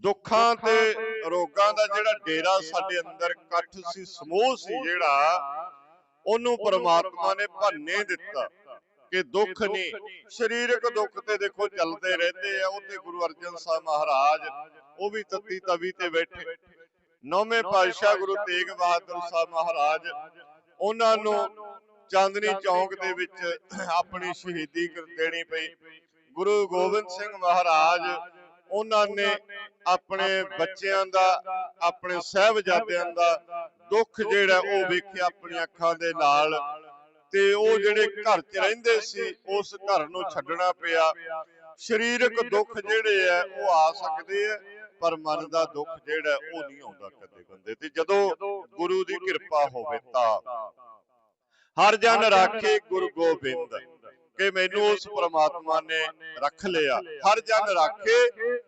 ਦੁੱਖਾਂ ਤੇ ਰੋਗਾਂ ਦਾ ਜਿਹੜਾ ਡੇਰਾ ਸਾਡੇ ਅੰਦਰ ਇਕੱਠ ਸੀ ਸਮੂਹ ਸੀ ਜਿਹੜਾ ਉਹਨੂੰ ਪ੍ਰਮਾਤਮਾ ਨੇ ਭੰਨੇ ਦਿੱਤਾ ਕਿ ਦੁੱਖ ਨਹੀਂ ਸਰੀਰਕ ਦੁੱਖ ਤੇ ਦੇਖੋ ਚੱਲਦੇ ਰਹਿੰਦੇ ਆ ਉਹਤੇ ਗੁਰੂ ਅਰਜਨ ਸਾਹਿਬ ਮਹਾਰਾਜ ਉਹ ਵੀ ਤਤੀ ਤਵੀ ਤੇ ਬੈਠੇ। ਨੌਵੇਂ ਪਾਤਸ਼ਾਹ ਗੁਰੂ ਤੇਗ ਬਹਾਦਰ ਸਾਹਿਬ ਮਹਾਰਾਜ ਉਹਨਾਂ ਨੂੰ ਚਾਂਦਨੀ ਚੌਂਕ ਦੇ ਵਿੱਚ ਆਪਣੀ ਸ਼ਹੀਦੀ ਦੇਣੀ ਪਈ। ਗੁਰੂ ਗੋਬਿੰਦ ਸਿੰਘ ਮਹਾਰਾਜ ਉਹਨਾਂ ਨੇ ਆਪਣੇ ਬੱਚਿਆਂ ਦਾ ਆਪਣੇ ਸਹਿਬਜ਼ਾਦਿਆਂ ਦਾ ਦੁੱਖ ਜਿਹੜਾ ਉਹ ਵੇਖਿਆ ਆਪਣੀਆਂ ਅੱਖਾਂ ਦੇ ਨਾਲ। ਤੇ ਉਹ ਜਿਹੜੇ ਘਰ 'ਚ ਰਹਿੰਦੇ ਸੀ ਉਸ ਘਰ ਨੂੰ ਛੱਡਣਾ ਪਿਆ। ਸਰੀਰਕ ਦੁੱਖ ਜਿਹੜੇ ਆ ਉਹ ਆ ਸਕਦੇ ਆ ਪਰ ਮਨ ਦਾ ਦੁੱਖ ਜਿਹੜਾ ਉਹ ਨਹੀਂ ਆਉਂਦਾ ਕਦੇ ਬੰਦੇ ਤੇ ਜਦੋਂ ਗੁਰੂ ਦੀ ਕਿਰਪਾ ਹੋਵੇ ਤਾਂ ਹਰ ਜਨ ਰਾਖੇ ਗੁਰੂ ਗੋਬਿੰਦ। ਕਿ ਮੈਨੂੰ ਉਸ ਪ੍ਰਮਾਤਮਾ ਨੇ ਰੱਖ ਲਿਆ। ਹਰ ਜਨ ਰਾਖੇ।